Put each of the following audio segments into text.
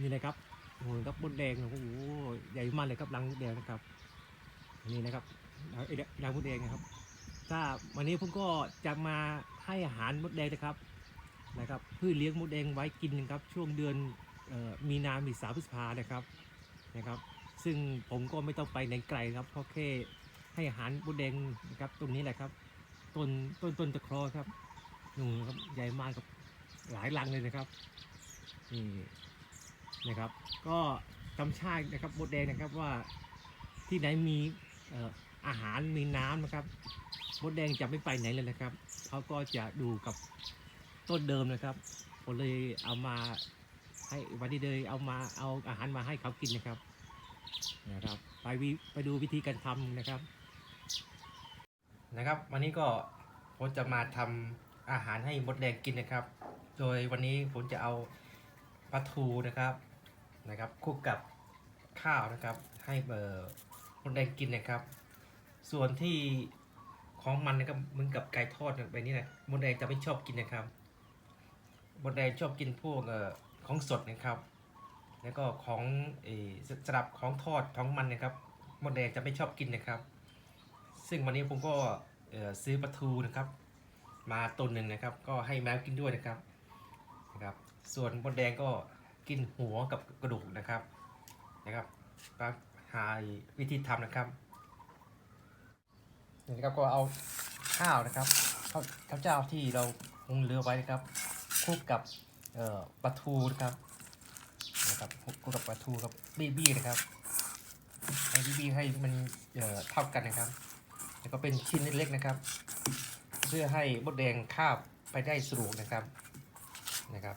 นี่นะครับโอ้โหครับมดแดงโอ้โหใหญ่มากเลยครับรังมดแดงนะครับนี่นะครับรังมดแดงนะครับ ถ้าวันนี้ผมก็จะมาให้อาหารมดแดงนะครับนะครับเพื่อเลี้ยงมดแดงไว้กินนะครับช่วงเดือนมีนามีสาพฤษภานะครับนะครับ ซึ่งผมก็ไม่ต้องไปไหนไกลครับเพราะแค่ให้อาหารมดแดงนะครับตรงนี้แหละครับต้นต้นต้นตะครอครับนู่นครับใหญ่มากครับหลายรังเลยนะครับนี่ นะครับ ก็ธรรมชาตินะครับมดแดงนะครับว่าที่ไหนมีอาหารมีน้ำนะครับมดแดงจะไม่ไปไหนเลยนะครับเขาก็จะดูกับต้นเดิมนะครับผมเลยเอามาให้วันนี้เลยเอามาเอาอาหารมาให้เขากินนะครับนะครับไปวิไปดูวิธีการทำนะครับ นะครับ วันนี้ก็ผมจะมาทำอาหารให้มดแดงกินนะครับ โดยวันนี้ผมจะเอาปลาทูนะครับ นะครับคลุกกับข้าวนะครับให้เบอร์มดแดงกินนะครับ ส่วนที่ของมันนะครับเหมือนกับไก่ทอดแบบนี้นะมดแดงจะไม่ชอบกินนะครับมดแดงชอบกินพวกเออของสดนะครับ แล้วก็ของเออสลับของทอดของมันนะครับมดแดงจะไม่ชอบกินนะครับ ซึ่งวันนี้ผมก็เออซื้อปลาทูนะครับ มาตัวหนึ่งนะครับ ก็ให้แมวกินด้วยนะครับนะครับ ส่วนมดแดงก็ กินหัวกับกระดูกนะครับนะครับก็หาวิธีทำนะครับนี่นะครับก็เอาข้าวนะครับข้าวข้าวเจ้าที่เราหุงเรือไว้นะครับคลุกกับเอ่อปลาทูนะครับนะครับคลุกกับปลาทูกับบี้บี้นะครับให้บี้บี้ให้มันเอ่อเท่ากันนะครับแล้วก็เป็นชิ้นเล็กๆนะครับ เพื่อให้มดแดงคาบไปได้สะดวกนะครับนะครับ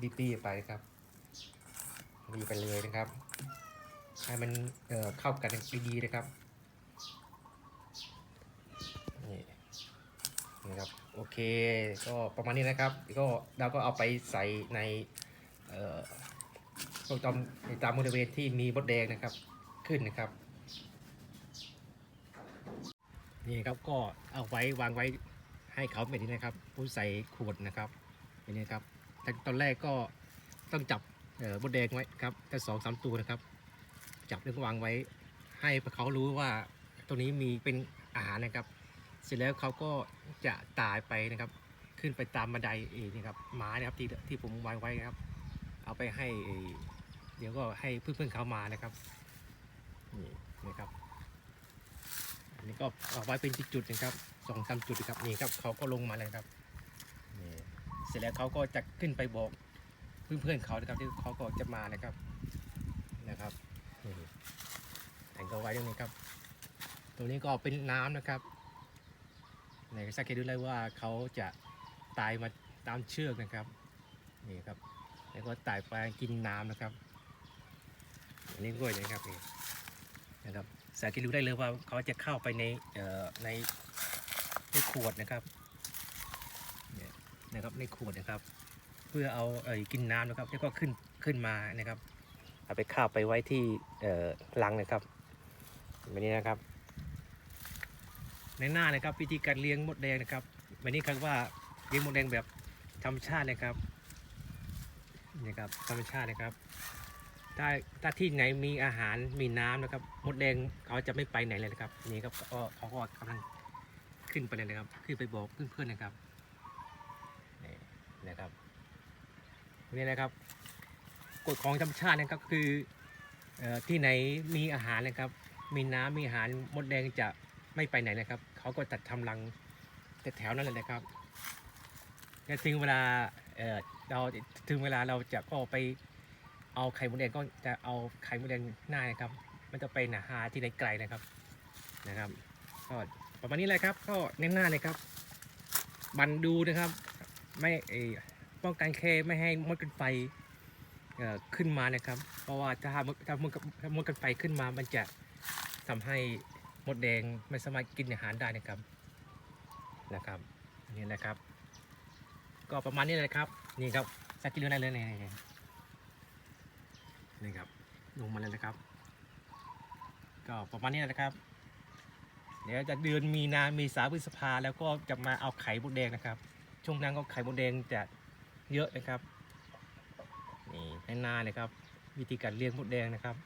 บี้บี้ไปครับ บี้ไปเลยนะครับให้มันเอ่อเข้ากันดีๆนะครับนี่นะครับโอเคก็ประมาณนี้นะครับก็เราก็เอาไปใส่ในเอ่อพวกตามตามบริเวณที่มีมดแดงนะครับขึ้นนะครับนี่ครับก็เอาไว้วางไว้ให้เขาแบบนี้นะครับผู้ใส่ขวดนะครับแบบนี้ครับแต่ตอนแรกก็ต้องจับ มดแดงไว้ครับแค่สองสามตัวนะครับ จับแล้วก็วางไว้ ให้เขารู้ว่าตัวนี้มีเป็นอาหารนะครับ เสร็จแล้วเขาก็จะตายไปนะครับ ขึ้นไปตามบันไดเองนะครับหมานะครับที่ที่ผมวางไว้นะครับ เอาไปให้เดี๋ยวก็ให้เพื่อนๆเขามานะครับนี่นะครับอันนี้ก็เอาไว้เป็นจุดๆนะครับสองสามจุดนะครับนี่ครับเขาก็ลงมาเลยครับนี่เสร็จแล้วเขาก็จะขึ้นไปบอก เพื่อนๆเขานะครับที่เขาก็จะมานะครับนะครับแต่งตัวไว้ตรงนี้ครับ ตรงนี้ก็เป็นน้ำนะครับไหนสังเกตดูเลยว่าเขาจะตายมาตามเชือกนะครับนี่ครับแล้วก็ตายไปกินน้ำนะครับอันนี้ด้วยนะครับนี่นะครับสังเกตดูได้เลยว่าเขาจะเข้าไปในเอ่อในในขวดนะครับเนี่ยนะครับในขวดนะครับ เพื่อเอาเออกินน้ำนะครับแล้วก็ขึ้นขึ้นมานะครับ เอาไปข้าวไปไว้ที่เอ่อลังนะครับแบบนี้นะครับ ในหน้านะครับวิธีการเลี้ยงมดแดงนะครับวันนี้ครับว่าเลี้ยงมดแดงแบบธรรมชาตินะครับนี่ครับธรรมชาตินะครับ ถ้าถ้าที่ไหนมีอาหารมีน้ำนะครับ มดแดงเขาจะไม่ไปไหนเลยนะครับ นี่ครับก็เขาก็กำลังขึ้นไปเลยนะครับ ขึ้นไปบอกเพื่อนๆนะครับนี่นะครับ นี่นะครับกฎของธรรมชาตินะครับคืออที่ไหนมีอาหารนะครับ มีน้ำมีอาหารมดแดงจะไม่ไปไหนนะครับ เขาก็จัดทำรังแต่แถวนั้นเลยนะครับแต่ถึงเวลาเเราถึงเวลาเราจะก็ไปเอาไข่มดแดงก็จะเอาไข่มดแดงหน้านะครับ มันจะไปหนาหาที่ไหนไกลนะครับนะครับก็ประมาณนี้เลยครับ ก็เน้นหน้าเลยครับ บันดูนะครับ ไม่เอ ป้องกันแค่ไม่ให้มดกันไฟขึ้นมานะครับ เพราะว่าถ้ามดถ้ามดถ้ามดกันไฟขึ้นมา มันจะทำให้มดแดงไม่สามารถกินอาหารได้นะครับนะครับนี่นะครับ ก็ประมาณนี้เลยครับนี่ครับสักกิโลได้เลยนี่นี่นี่ครับลงมาเลยนะครับ ก็ประมาณนี้นะครับเดี๋ยวจะเดือนมีนามีสาพฤษภาแล้วก็จะมาเอาไข่มดแดงนะครับ ช่วงนั้นก็ไข่มดแดงจะ เยอะนะครับนี่ให้นาเลยครับ วิธีการเลี้ยงมดแดงนะครับ